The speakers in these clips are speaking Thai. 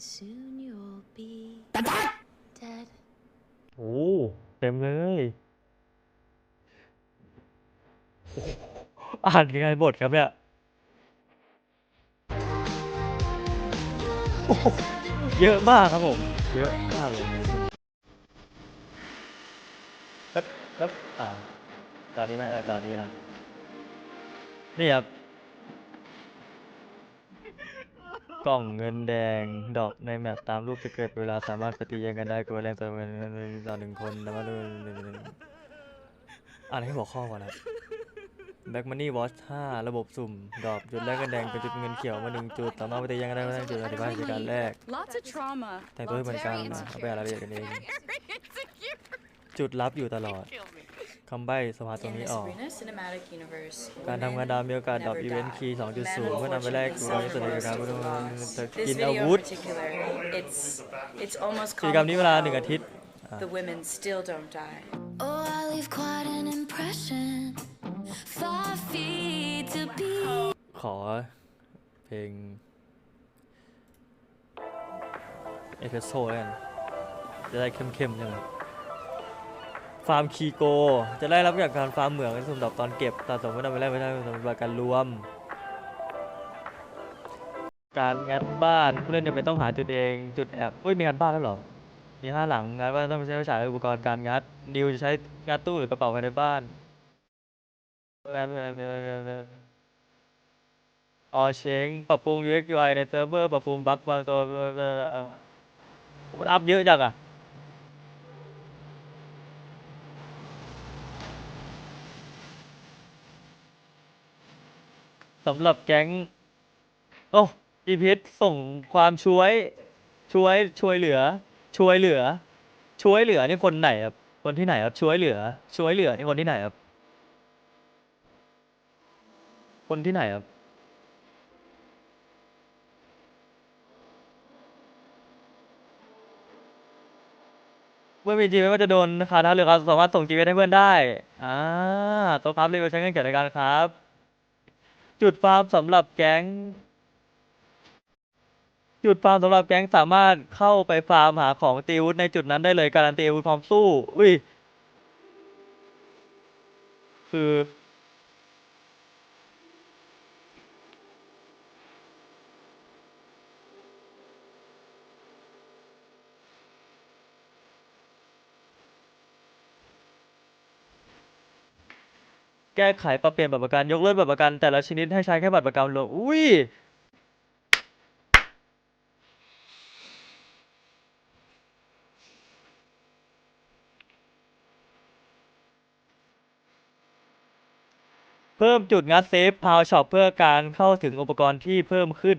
soon you'll be dead. โอ้เต็มเลยโอ้โหอ่านยังไงบทครับเนี่ยโอ้โหเยอะมากครับผม เยอะมากเลยครับครับอ่าตอนนี้ไหมเออตอนนี้ครับนี่ครับ กล่องเงินแดงดอกในแมปตามรูปจะเกิดเวลาสามารถปฏิยังกันได้กับแรงตัวเงินต่อหนึ่งคนแต่ว่าอ่านให้หัวข้อก่อนครับ Back Money Watch 5ระบบสุ่ม ดอกจุดแรกเงินแดงเป็นจุดเงินเขียวมาหนึ่งจุดสามารถปฏิยังกันได้ก็ได้จุดอธิบายกิจการแรกแต่งตัวให้เหมือนกันนะเอาไปอ่านรายละเอียดกันเองจุดลับอยู่ตลอด คำใบ้สภาตรง In นี้ this ออก arena cinematic universe, การทำงานดาวมีโอกาสดรอป never อีเวนต์ die. คีย์ Men 2.0 of เพื่อนำไปแลก fortune ตัวใน and ส่วนในการ self-worth จะ lost. จะ This กินอา video วุ in ธ particular, it's it's almost กิจกรรมนี้เวลาหนึ่ง comical อาทิตย์ how the women still don't die. Oh, I leave quite an impression. Five feet to be. ขอเพลงเอสเปรสโซ่แล้วกันจะได้เข้มๆใช่ไหม ฟาร์มคีโก จะได้รับจากการฟาร์มเหมืองในสุ่มดอกตอนเก็บสะสมเพื่นำไปแลกไม่ได้สำหรับการรวม การงัดบ้านผู้เล่นจะเป็นต้องหาจุดเองจุดแอบเฮ้ยมีงานบ้านแล้วเหรอ มีห้าหลังงานบ้านต้องใช้ไฟฉายอุปกรณ์การงัดนิวจะใช้งัดตู้หรือกระเป๋าภายในบ้านงานงานงานงานงานออเชงปรับปรุง UX UI ในเซิร์ฟเวอร์ปรับปรุงบั๊กบางตัวมันอัพเยอะจังอะ สำหรับแก๊ง โอ้อีพิษส่งความช่วย ช่วยช่วยเหลือ ช่วยเหลือ ช่วยเหลือนี่คนไหนครับ คนที่ไหนครับ ช่วยเหลือ ช่วยเหลือนี่คนที่ไหนครับ คนที่ไหนครับ เมื่อมีจีไม่ว่าจะโดนคาท้าหรือเขาสามารถส่งจีให้เพื่อนได้ อ่าต๊ะครับเรียกใช้เงินเกี่ยวในการครับ จุดฟาร์มสำหรับแก๊ง จุดฟาร์มสำหรับแก๊งสามารถเข้าไปฟาร์มหาของตีอาวุธในจุดนั้นได้เลยการันตีอาวุธพร้อมสู้ อุ้ย คือ ก้ไขปรับเปลี่ยนบัตรประกันยกเลิกบัตรประกันแต่ละชนิดให้ใช้แค่บัตรประกันลงอุ้ยเพิ่มจุดงัดเซฟพาวช็อปเพื่อการเข้าถึงอุปกรณ์ที่เพิ่มขึ้น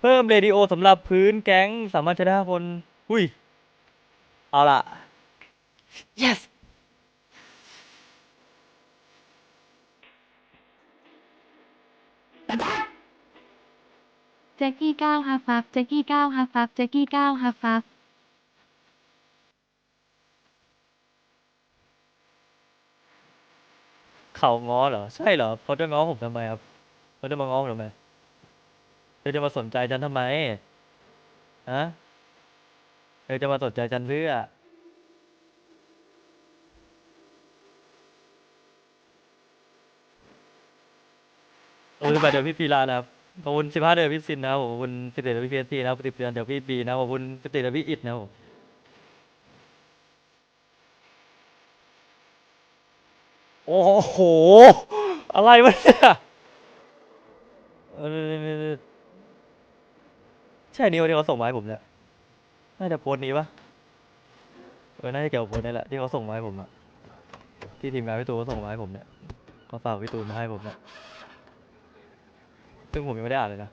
เพิ่มเรดิโอสำหรับพื้นแก๊งสามารถใช้ได้คน อุ้ย เอาล่ะ yes แจ็กกี้ก้าวฮาฟับแจ็กกี้ก้าวฮาฟับแจ็กกี้ก้าวฮาฟับเขาง้อเหรอ ใช่เหรอเขาจะง้อผมทำไมครับเขาจะมาง้อผมทำไมเธอจะมาสนใจฉันทำไมฮะเธอจะมาสนใจฉันเพื่อ ขอบคุณแปดเดือนพี่ปีลานะครับ ขอบคุณสิบห้าเดือนพี่ซินนะครับขอบคุณสิบเดือนพี่เพียซีนะครับสิบเดือนเดี๋ยวพี่บีนะครับขอบคุณสิบเดือนพี่อิดนะครับโอ้โห อะไรวะเนี่ยใช่นิวที่เขาส่งมาให้ผมเนี่ยน่าจะโพสต์นี้ปะเออ น่าจะเกี่ยวกับโพสต์นี้แหละที่เขาส่งมาให้ผมอะที่ทีมงานพี่ตูนเขาส่งมาให้ผมเนี่ยเขาฝากพี่ตูนมาให้ผมเนี่ย ซึ่งผมยังไม่ได้อ่านเลยนะ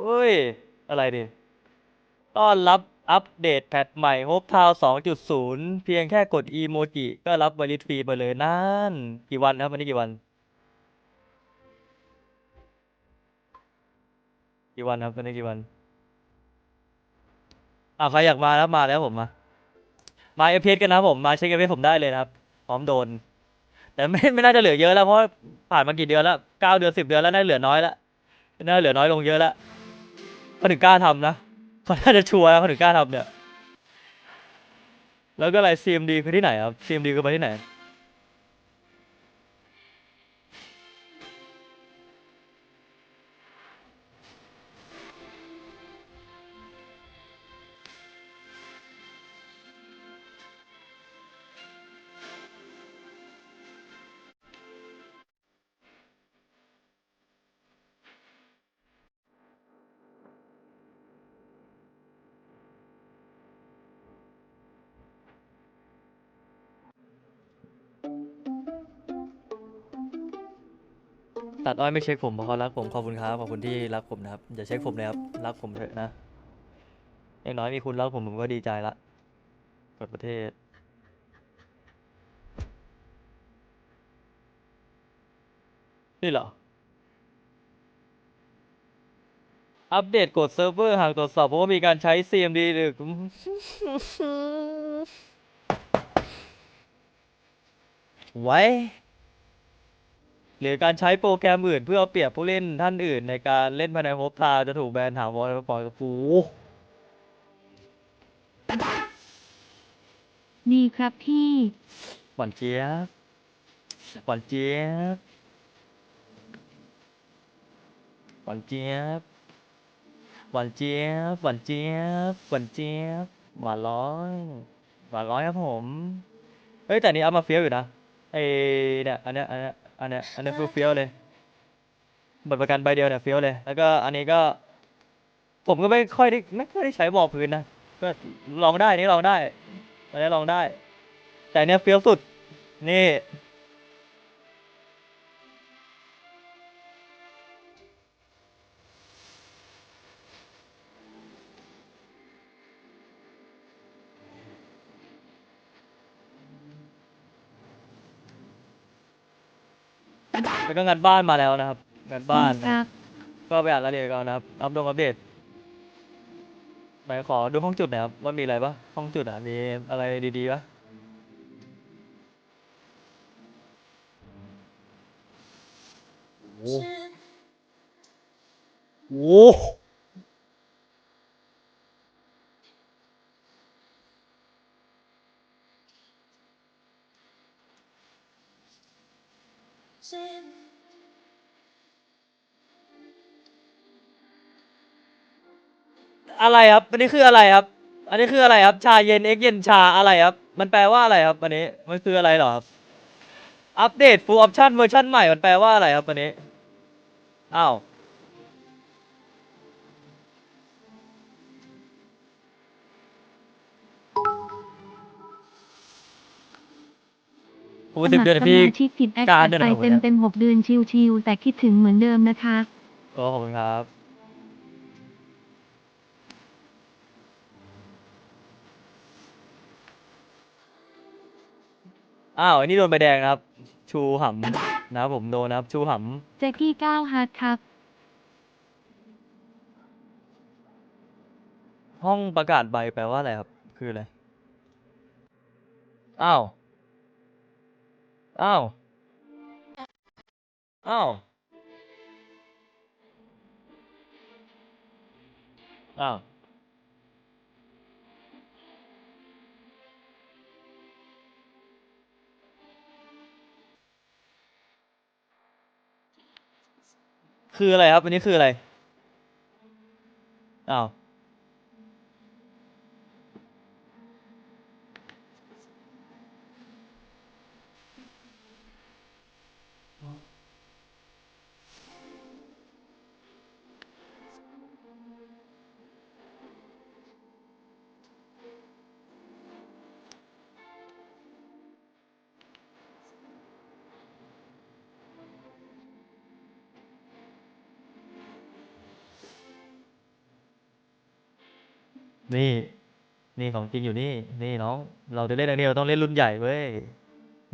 เฮ้ย อะไรดิต้อนรับอัปเดตแพทใหม่โฮปทาว2.0 เพียงแค่กดอีโมจิก็รับไวริสฟรีไปเลยนั่น กี่วันครับวันนี้กี่วัน กี่วันครับวันนี้กี่วันอ่าใครอยากมาแล้วมาแล้วผมมามาเอฟกันนะผมมาเช็คเอฟผมได้เลยนะครับ พร้อมโดน แต่ไม่ไม่น่าจะเหลือเยอะแล้วเพราะผ่านมากี่เดือนแล้วเก้าเดือนสิบเดือนแล้วน่าเหลือน้อยแล้วน่าเหลือน้อยลงเยอะแล้วเขาถึงกล้าทำนะเขาน่าจะชัวร์เขาถึงกล้าทำเนี่ยแล้วก็อะไร CMD คือที่ไหนครับ CMD คือมาที่ไหน ตัดอ้อยไม่เช็คผมเพราะเขารักผมขอบคุณครับขอบคุณที่รักผมนะครับอย่าเช็คผมเลยครับรักผมเถอะนะอย่างน้อยมีคุณรักผมผมก็ดีใจละเปิดประเทศนี่เหรอ อัปเดตกดเซิร์ฟเวอร์หากตรวจสอบเพราะว่ามีการใช้ CMD หรือไว้ หรือการใช้โปรแกรมอื่นเพื่อเอาเปรียบผู้เล่นท่านอื่น ในการเล่นภายในโฮปทาวจะถูกแบนถาวรปล่อยฟูดีครับพี่หวานเจี๊ยบหวานเจี๊ยบหวานเจี๊ยบหวานเจี๊ยบหวานเจี๊ยบหวานเจี๊ยบหวานร้อยหวานร้อยครับผม เฮ้ยแต่นนี้เอามาเฟี้ยวอยู่นะ ไอเนี่ยอันเนี้ยอันเนี้ยอันเนี้ยอันเนี้ยเฟี้ยวๆเลยบัตรประกันใบเดียวเนี่ยเฟี้ยวเลย แล้วก็อันนี้ก็ ผมก็ไม่ค่อยได้ไม่ค่อยได้ใช้หมอกพื้นนะก็ลองได้นี่ลองได้อันนี้ลองได้ แต่อันเนี้ยเฟี้ยวสุดนี่ แล้วก็งานบ้านมาแล้วนะครับงานบ้านคนะรับก็ไปอ่านรายละเอียดก่อนนะครับ อัปดงอัปเดตไหนขอดูห้องจุดหน่อยครับว่ามีอะไรปะห้องจุดอะมีอะไรดีๆปะโอ้โห อะไรครับ อันนี้คืออะไรครับ อันนี้คืออะไรครับ ชาเย็นเอ็กเย็นชาอะไรครับ มันแปลว่าอะไรครับอันนี้ มันคืออะไรเหรอครับ อัปเดต full option เวอร์ชันใหม่ มันแปลว่าอะไรครับอันนี้ อ้าว โอ้สสิบมัคเดือนรนะสพี่มาชิกติดแอคการแอดเดือนไปไหนวะเต็มเนี่ยเต็มหกเดือนชิวๆแต่คิดถึงเหมือนเดิมนะคะโอ้ขอบคุณครับ อ้าวอันนี้โดนใบแดงนะครับ ชูหำนะครับผมโดนนะครับ ชูหแจ็กกี้ก้าวฮาร์ดครับำห้องประกาศใบแปลว่าอะไรครับ คืออะไร อ้าว อ้าว อ้าว อ้าว คืออะไรครับ อันนี้คืออะไร อ้าว นี่ นี่ของจริงอยู่นี่ นี่น้อง เราจะเล่นอันนี้เราต้องเล่นรุ่นใหญ่เว้ย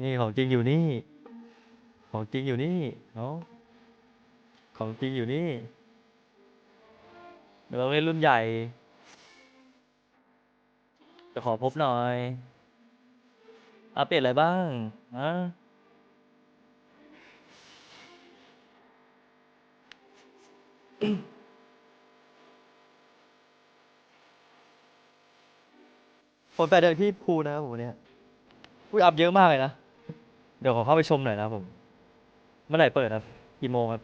นี่ของจริงอยู่นี่ ของจริงอยู่นี่น้องของจริงอยู่นี่ เราเล่นรุ่นใหญ่ จะขอพบหน่อยอัปเดตอะไรบ้างฮะ ผมแปเดินที่ภูนะครับผมเนี่ยอุ้ยอัพเยอะมากเลยนะ เดี๋ยวขอเข้าไปชมหน่อยนะครับผม เมื่อไหร่เปิดครับกี่โมงครับ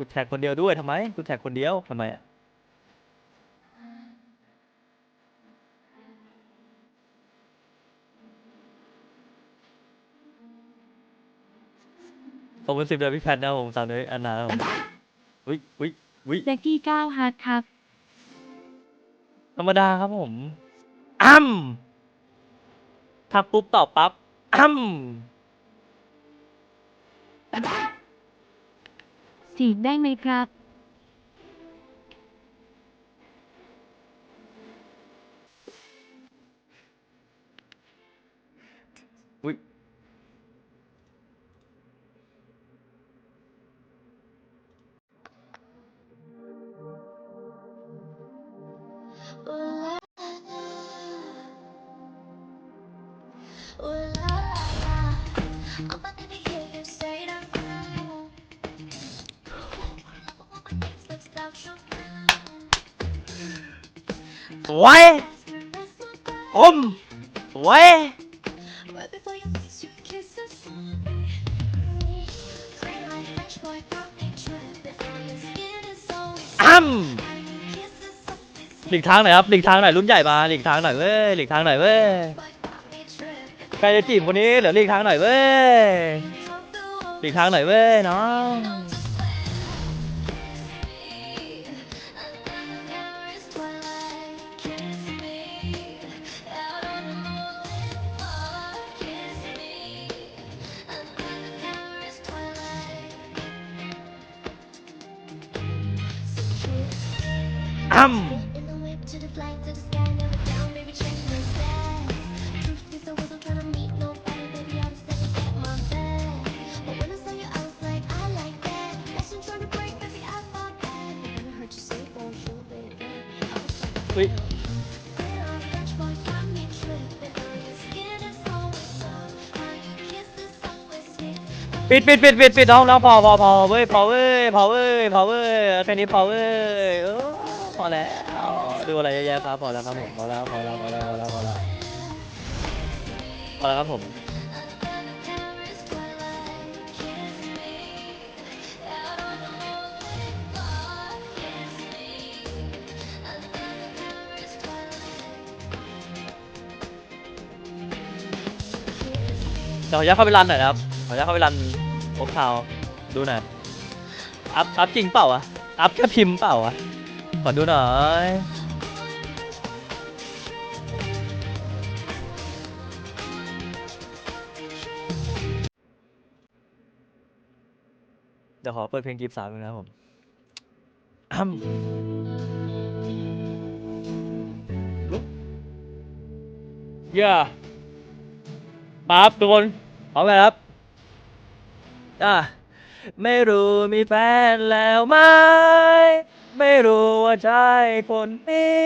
กูแท็กคนเดียวด้วยทำไมกูแท็กคนเดียวทำไมอะขอบคุณสิบเดือนพี่แพทนะครับผมสามเดือนอันนาครับผมวิวิวิแจ็กกี้เก้าฮาร์ดครับ ธรรมดาครับผมอ้ำทักปุ๊บตอบปั๊บอ้ำ จีบได้ไหมครับ อุ๊ย สวยอมสวยอ้ำหลีกทางหน่อยครับหลีกทางหน่อยรุ่นใหญ่มาหลีกทางหน่อยเว้ยหลีกทางหน่อยเว้ยใครจะจีบคนนี้เหลือหลีกทางหน่อยเว้ยหลีกทางหน่อยเว้ยน้อง อ้ำอุ๊ยปิดปิดปิดปิดปิดน้องน้องพอพอพอเว้ยพอเว้ยพอเว้ยพอเว้ยแค่นี้พอเว้ยเออ พอแล้วดูอะไรเยอะแยะครับพอแล้วครับผมพอแล้วพอแล้วพอแล้วพอแล้วพอแล้วพอแล้วครับผมเดี๋ยวขออนุญาตเข้าไปรันหน่อยนะครับ ขออนุญาตเข้าไปรันโอ๊คทาวดูหน่อย อัพ อัพจริงเปล่าอะอัพแค่พิมพ์เปล่าอะ ขอดูหน่อยเดี๋ยวขอเปิดเพลงจีบสาวนึงนะครับผมอ้ำเย่าปั๊บทุกคนพร้อมไหมครับ อะ ไม่รู้มีแฟนแล้วไหม ไม่รู้ว่าใช่คนนี้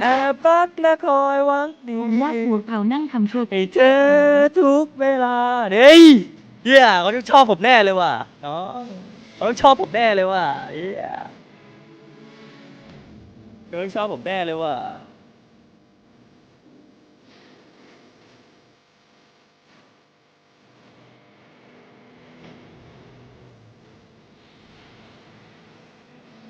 แอบรักและคอยหวังดีผมว่าหัวเขานั่งทำชั่วให้เธอทุกเวลาเฮ้ยเฮียเขาต้องชอบผมแน่เลยว่ะน้องเขาต้องชอบผมแน่เลยว่ะเฮียเขาต้องชอบผมแน่เลยว่ะ